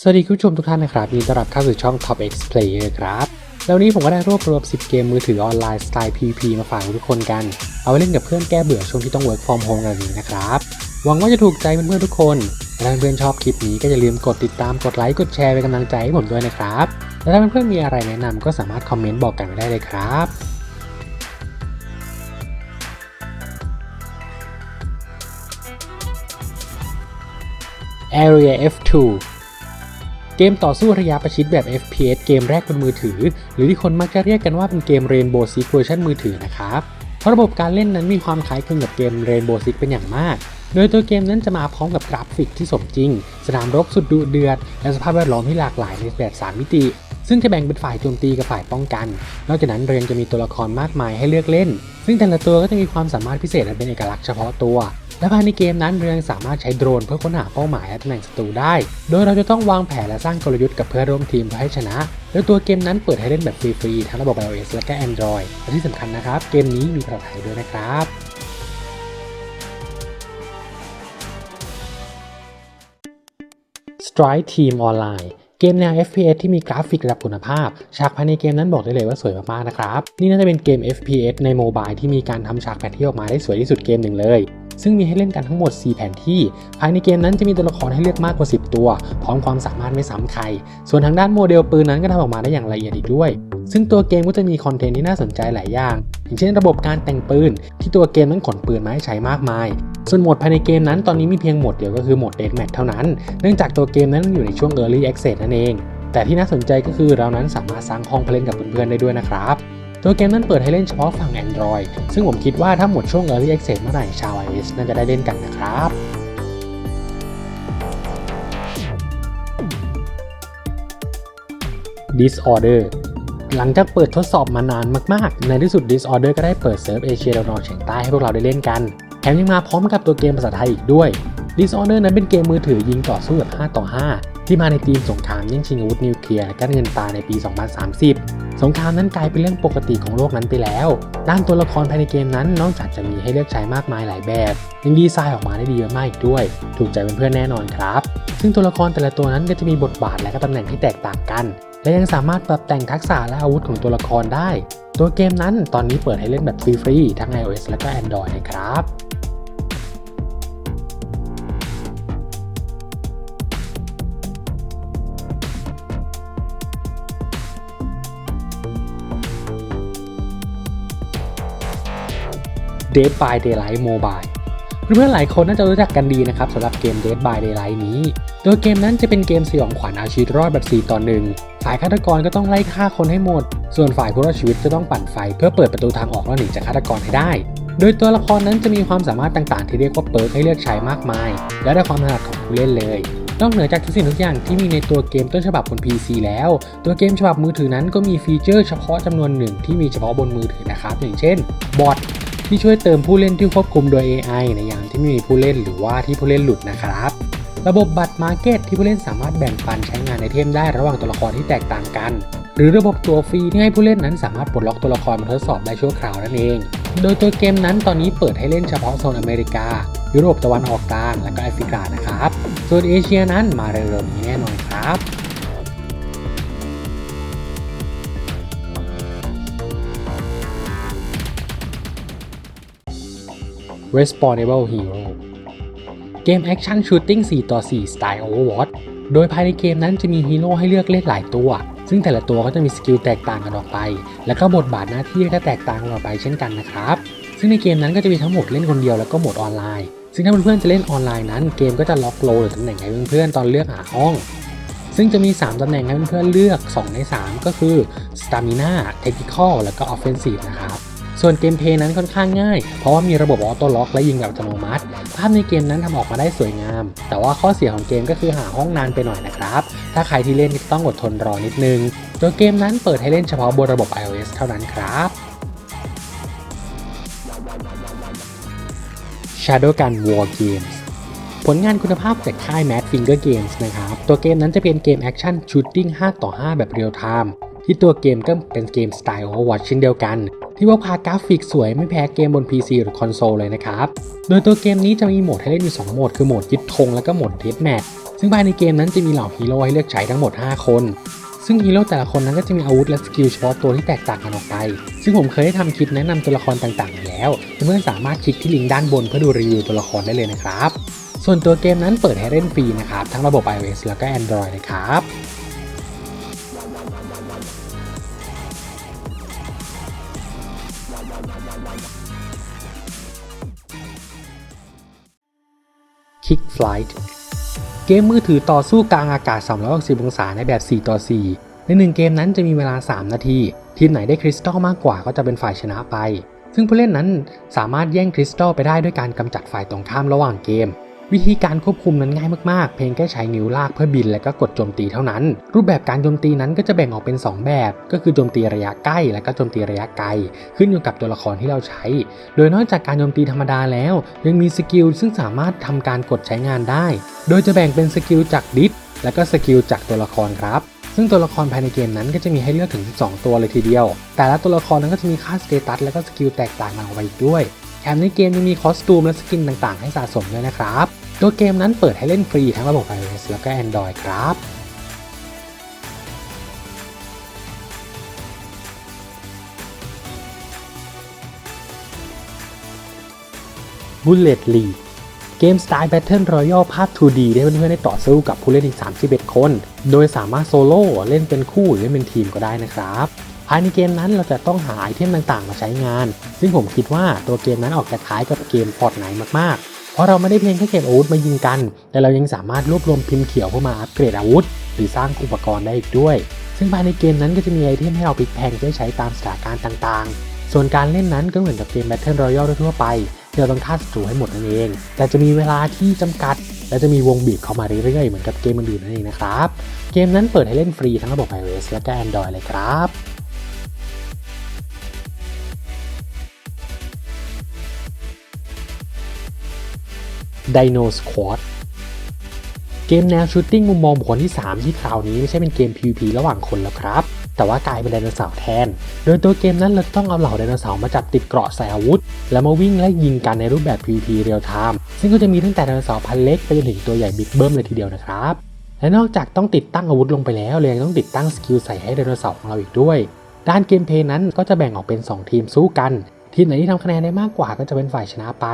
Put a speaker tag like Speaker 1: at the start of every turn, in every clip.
Speaker 1: สวัสดีคุณผู้ชมทุกท่านนะครับยินดีต้อนรับเข้าสู่ช่อง Top X Player ครับแล้วนี้ผมก็ได้รวบรวม 10 เกมมือถือออนไลน์สไตล์ PVP มาฝากทุกคนกัน เอาไว้เล่นกับเพื่อนแก้เบื่อช่วงที่ต้อง work from home กันนี้นะครับ หวังว่าจะถูกใจเพื่อนๆทุกคนและถ้าเพื่อนชอบคลิปนี้ก็อย่าลืมกดติดตาม กดไลค์ กดแชร์เป็นกำลังใจให้ผมด้วยนะครับ และถ้าเพื่อนๆมีอะไรแนะนำก็สามารถคอมเมนต์บอกกันไว้ได้เลยครับ Area F2 เกมต่อสู้ระยะประชิดแบบ FPS เกมแรกบนมือถือ หรือที่คนมักจะเรียกกันว่าเป็นเกม Rainbow Six เวอร์ชันมือถือนะครับเพราะระบบการเล่นนั้นมีความคล้ายคลึงกับเกม Rainbow Six เป็นอย่างมาก โดยตัวเกมนั้นจะมาพร้อมกับกราฟิกที่สมจริง สนามรบสุดดุเดือด และสภาพแวดล้อมที่หลากหลายในแบบ 3 มิติ ซึ่งจะแบ่งเป็นฝ่ายโจมตีกับฝ่ายป้องกัน นอกจากนั้นเรียงจะมีตัวละครมากมายให้เลือกเล่น ซึ่งแต่ละตัวก็จะมีความสามารถพิเศษและเป็นเอกลักษณ์เฉพาะตัว และภายในเกมนั้นเรายังสามารถใช้โดรนเพื่อค้นหาเป้าหมายและตำแหน่งศัตรูได้ โดยเราจะต้องวางแผนและสร้างกลยุทธ์กับเพื่อนร่วมทีมเพื่อให้ชนะแล้วตัวเกมนั้นเปิดให้เล่นแบบฟรีๆทั้งระบบ iOS และก็ Android และที่สำคัญนะครับ เกมนี้มีภาษาไทยด้วยนะครับ Strike Team Online เกมแนว FPS ที่มีกราฟิกระดับคุณภาพ ฉากภายในเกมนั้นบอกได้เลยว่าสวยมากๆนะครับ นี่น่าจะเป็นเกม FPS ในโมบายที่มีการทำฉากแผนที่ออกมาได้สวยที่สุดเกมหนึ่งเลย ซึ่งมีให้เล่นกันทั้งหมด 4 แผนที่ ภายในเกมนั้นจะมีตัวละครให้เลือกมากกว่า 10 ตัว พร้อมความสามารถไม่ซ้ำใคร ส่วนทางด้านโมเดลปืนนั้นก็ทำออกมาได้อย่างละเอียดอีกด้วย ซึ่งตัวเกมก็จะมีคอนเทนต์ที่น่าสนใจหลายอย่าง อย่างเช่น ระบบการแต่งปืน ที่ตัวเกมนั้นขนปืนมาให้ใช้มากมาย ส่วนโหมดภายในเกมนั้นตอนนี้มีเพียงโหมดเดียวก็คือโหมด Deathmatch เท่านั้น เนื่องจากตัวเกมนั้นอยู่ในช่วง Early Access นั่นเอง แต่ที่น่าสนใจก็คือเรานั้นสามารถสร้างห้องเพลงกับเพื่อนๆได้ด้วยนะครับตัวเกมนั้นเปิดให้เล่นเฉพาะฝั่ง Android ซึ่งผมคิดว่าถ้าหมดช่วง Early Access เมื่อไหร่ชาว iOS น่าจะได้เล่นกันนะครับ Disorder หลังจากเปิดทดสอบมานานมากๆ ในที่สุด Disorder ก็ได้เปิดเซิร์ฟเอเชียตะวันออกเฉียงใต้ให้พวกเราได้เล่นกัน ถมยังมาพร้อมกับตัวเกมภาษาไทยอีกด้วย Disorder นั้นเป็นเกมมือถือยิงต่อสู้แบบ 5 ต่อ 5 ที่มาในธีมสงครามแย่งชิงอาวุธนิวเคลียร์และการเงินตาในปี 2030 สงครามนั้นกลายเป็นเรื่องปกติของโลกนั้นไปแล้ว ด้านตัวละครภายในเกมนั้นนอกจากจะมีให้เลือกใช้มากมายหลายแบบยังดีไซน์ออกมาได้ดีมากอีกด้วย ถูกใจเพื่อนๆแน่นอนครับ ซึ่งตัวละครแต่ละตัวนั้นก็จะมีบทบาทและก็ตำแหน่งที่แตกต่างกัน และยังสามารถปรับแต่งทักษะและอาวุธของตัวละครได้ ตัวเกมนั้นตอนนี้เปิดให้เล่นแบบฟรีๆทั้ง iOS และก็ Android นะครับ Dead by Daylight Mobile เพื่อนๆหลายคนน่าจะรู้จักกันดีนะครับสำหรับเกม Dead by Daylight นี้ตัวเกมนั้นจะเป็นเกมสยองขวัญอาชีวิตรอดแบบ 4 ต่อ 1 ฝ่ายฆาตกรก็ต้องไล่ฆ่าคนให้หมด ส่วนฝ่ายผู้รอดชีวิตจะต้องปั่นไฟ เพื่อเปิดประตูทางออกและหนีจากฆาตกรให้ได้ โดยตัวละครนั้นจะมีความสามารถต่างๆ ที่เรียกว่าเปิร์กให้เลือกใช้มากมาย และได้ความถนัดของผู้เล่นเลยนอกเหนือจากทุกสิ่งทุกอย่างที่มีในตัวเกมต้นฉบับบน PC แล้ว ตัวเกมฉบับมือถือนั้นก็มีฟีเจอร์เฉพาะจำนวนหนึ่งที่มีเฉพาะบนมือถือนะครับ อย่างเช่น บอท ที่ช่วยเติมผู้เล่นที่ควบคุมโดย AI ในยามที่ไม่มีผู้เล่นหรือว่าที่ผู้เล่นหลุดนะครับ ระบบบัตรมาร์เก็ตที่ผู้เล่นสามารถแบ่งปันใช้งานไอเทมได้ระหว่างตัวละครที่แตกต่างกัน หรือระบบตัวฟรีที่ให้ผู้เล่นนั้นสามารถปลดล็อกตัวละครมาทดสอบได้ชั่วคราวนั่นเอง โดยตัวเกมนั้นตอนนี้เปิดให้เล่นเฉพาะโซนอเมริกา ยุโรปตะวันออกกลางและก็แอฟริกานะครับ ส่วนเอเชียนั้นมาเร็วๆนี้แน่นอนครับ Respawnable Hero เกมแอคชั่นชูตติ้ง4ต่อ4สไตล์ Overwatch โดยภายในเกมนั้นจะมีฮีโร่ให้เลือกเล่นหลายตัว ซึ่งแต่ละตัวก็จะมีสกิลแตกต่างกันออกไป แล้วก็บทบาทหน้าที่ก็แตกต่างกันออกไปเช่นกันนะครับ ซึ่งในเกมนั้นก็จะมีทั้งหมดเล่นคนเดียวแล้วก็โหมดออนไลน์ ซึ่งถ้าเพื่อนๆจะเล่นออนไลน์นั้น เกมก็จะล็อกโลหรือตำแหน่งให้เพื่อนๆตอนเลือกหาห้อง ซึ่งจะมี 3ตำแหน่งให้เพื่อนๆเลือก 2 ใน 3 ก็คือ Stamina Technical แล้วก็ Offensive นะครับ ส่วนเกมเพย์นั้นค่อนข้างง่าย เพราะว่ามีระบบออโต้ล็อกและยิงแบบอัตโนมัติ ภาพในเกมนั้นทำออกมาได้สวยงาม แต่ว่าข้อเสียของเกมก็คือหาห้องนานไปหน่อยนะครับ ถ้าใครที่เล่นต้องอดทนรอนิดนึง โดยเกมนั้นเปิดให้เล่นเฉพาะบนระบบ iOS เท่านั้นครับ Shadow Gun War Games ผลงานคุณภาพจากค่าย Mad Finger Games นะครับ ตัวเกมนั้นจะเป็นเกมแอคชั่นชูตติ้ง5 ต่อ 5 แบบเรียลไทม์ ที่ตัวเกมก็เป็นเกมสไตล์ Overwatch เช่นเดียวกัน ที่ว่าพากราฟิกสวยไม่แพ้เกมบน PC หรือคอนโซลเลยนะครับ โดยตัวเกมนี้จะมีโหมดให้เล่นอยู่ 2 โหมด คือโหมดยึดธงแล้วก็โหมดเทสแมทซึ่งภายในเกมนั้นจะมีเหล่าฮีโร่ให้เลือกใช้ทั้งหมด 5 คน ซึ่งฮีโร่แต่ละคนนั้นก็จะมีอาวุธและสกิลเฉพาะตัวที่แตกต่างกันออกไป ซึ่งผมเคยได้ทำคลิปแนะนำตัวละครต่างๆแล้ว เพื่อนๆสามารถคลิกที่ลิงก์ด้านบนเพื่อดูรีวิวตัวละครได้เลยนะครับ ส่วนตัวเกมนั้นเปิดให้เล่นฟรีนะครับ ทั้งระบบ iOS แล้วก็ Android นะครับ Kick Flight เกมมือถือต่อสู้กลางอากาศ 360 องศาในแบบ 4 ต่อ 4 ในหนึ่งเกมนั้นจะมีเวลา 3 นาที ทีมไหนได้คริสตัลมากกว่าก็จะเป็นฝ่ายชนะไป ซึ่งผู้เล่นนั้นสามารถแย่งคริสตัลไปได้ด้วยการกำจัดฝ่ายตรงข้ามระหว่างเกม วิธีการควบคุมนั้นง่ายมากๆ เพียงแค่ใช้นิ้วลากเพื่อบินและก็กดโจมตีเท่านั้น รูปแบบการโจมตีนั้นก็จะแบ่งออกเป็น 2 แบบ ก็คือโจมตีระยะใกล้ และก็โจมตีระยะไกล ขึ้นอยู่กับตัวละครที่เราใช้ โดยนอกจากการโจมตีธรรมดาแล้ว ยังมีสกิลซึ่งสามารถทำการกดใช้งานได้ โดยจะแบ่งเป็นสกิลจากดิสและก็สกิลจากตัวละครครับซึ่งตัวละครภายในเกมนั้นก็จะมีให้เลือกถึง2ตัวเลยทีเดียว แต่ละตัวละครนั้นก็จะมีค่าสเตตัสและก็สกิลแตกต่างกันออกไปอีกด้วย แถมในเกมยังมีคอสตูมและสกินต่างๆ ให้สะสมด้วยนะครับ ตัวเกมนั้นเปิดให้เล่นฟรีทั้งระบบ iOS แล้วก็ Android ครับ Bullet League เกมสไตล์ Battle Royale ภาพ 2D ได้เพื่อนๆได้ต่อสู้กับผู้เล่นอีก 31 คน โดยสามารถโซโล่เล่นเป็นคู่หรือเล่นเป็นทีมก็ได้นะครับ ภายในเกมนั้นเราจะต้องหาไอเทมต่างๆ มาใช้งาน ซึ่งผมคิดว่าตัวเกมนั้นออกจะคล้ายกับเกม Fortnite มากๆ เพราะเราไม่ได้เพียงแค่เก็บอาวุธมายิงกัน แต่เรายังสามารถรวบรวมพิมพ์เขียวเพื่อมาอัปเกรดอาวุธ หรือสร้างอุปกรณ์ได้อีกด้วย ซึ่งภายในเกมนั้นก็จะมีไอเทมให้เราพลิกแพงเพื่อใช้ตามสถานการณ์ต่างๆ ส่วนการเล่นนั้นก็เหมือนกับเกม Battle Royale ทั่วไปที่เราต้องฆ่าศัตรูให้หมดนั่นเอง แต่จะมีเวลาที่จำกัด และจะมีวงบีบเข้ามาเรื่อยๆ เหมือนกับเกมอื่นๆนั่นเองนะครับ เกมนั้นเปิดให้เล่นฟรีทั้งระบบ iOS และก็ Android เลยครับ Dino Squad เกมแนวชูตติ้งมุมมองบุคคลที่ 3 ที่คราวนี้ไม่ใช่เป็นเกม PVP ระหว่างคนแล้วครับ แต่ว่ากลายเป็นไดโนเสาร์แทน โดยตัวเกมนั้นเราต้องเอาเหล่าไดโนเสาร์มาจับติดเกราะใส่อาวุธ แล้วมาวิ่งไล่ยิงกันในรูปแบบ PVP เรียลไทม์ซึ่งก็จะมีตั้งแต่ไดโนเสาร์พันเล็กไปจนถึงตัวใหญ่บิ๊กเบิ้มเลยทีเดียวนะครับ และนอกจากต้องติดตั้งอาวุธลงไปแล้วเรายังต้องติดตั้งสกิลใส่ให้ไดโนเสาร์ของเราอีกด้วย ด้านเกมเพย์นั้นก็จะแบ่งออกเป็น 2 ทีมสู้กัน ทีมไหนที่ทำคะแนนได้มากกว่าก็จะเป็นฝ่ายชนะไป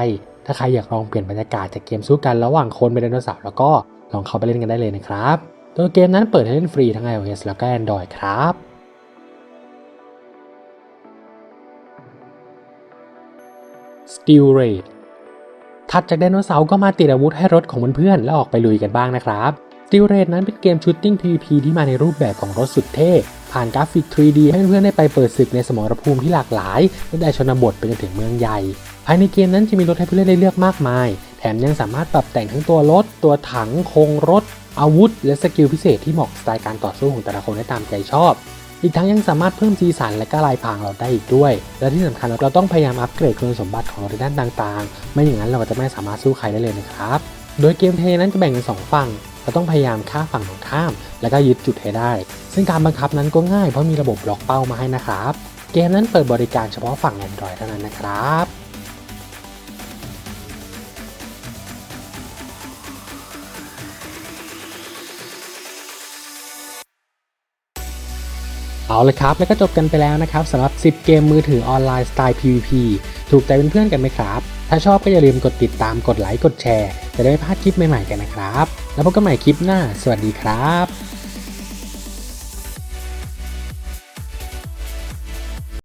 Speaker 1: ถ้าใครอยากลองเปลี่ยนบรรยากาศจากเกมสู้กันระหว่างคนเป็นไดโนเสาร์แล้วก็ลองเข้าไปเล่นกันได้เลยนะครับตัวเกมนั้นเปิดให้เล่นฟรีทั้ง iOS แล้วก็ Android ครับ Steel Raid ถัดจากไดโนเสาร์ก็มาติดอาวุธให้รถของเพื่อนๆแล้วออกไปลุยกันบ้างนะครับ Steel Raid นั้นเป็นเกมชูตติ้ง PVP ที่มาในรูปแบบของรถสุดเท่ ผ่านกราฟิก 3D ให้เพื่อนๆได้ไปเปิดศึกในสมรภูมิที่หลากหลายตั้งแต่ชนบทไปจนถึงเมืองใหญ่ ภายในเกมนั้นจะมีรถให้ผู้เล่นได้เลือกมากมาย แถมยังสามารถปรับแต่งทั้งตัวรถ ตัวถังโครงรถ อาวุธ และสกิลพิเศษที่เหมาะสไตล์การต่อสู้ของแต่ละคนได้ตามใจชอบ อีกทั้งยังสามารถเพิ่มสีสันและก็ลายพรางเราได้อีกด้วย และที่สำคัญเราต้องพยายามอัปเกรดคุณสมบัติของเราในด้านต่างๆ ไม่อย่างนั้นเราจะไม่สามารถสู้ใครได้เลยนะครับ โดยเกมเพย์นั้นจะแบ่งเป็นสองฝั่งเราต้องพยายามฆ่าฝั่งตรงข้าม แล้วก็ยึดจุดให้ได้ ซึ่งการบังคับนั้นก็ง่ายเพราะมีระบบล็อกเป้ามาให้นะครับ เกมนั้นเปิดบริการเฉพาะฝั่ง Android เท่านั้นนะครับ เอาละครับ แล้วก็จบกันไปแล้วนะครับสำหรับ 10 เกมมือถือออนไลน์สไตล์ PVP ถูกใจเป็นเพื่อนกันไหมครับ ถ้าชอบก็อย่าลืมกดติดตามกดไลค์กดแชร์ จะได้ไม่พลาดคลิปใหม่ๆกันนะครับ แล้วพบกันใหม่คลิปหน้า สวัสดีครับ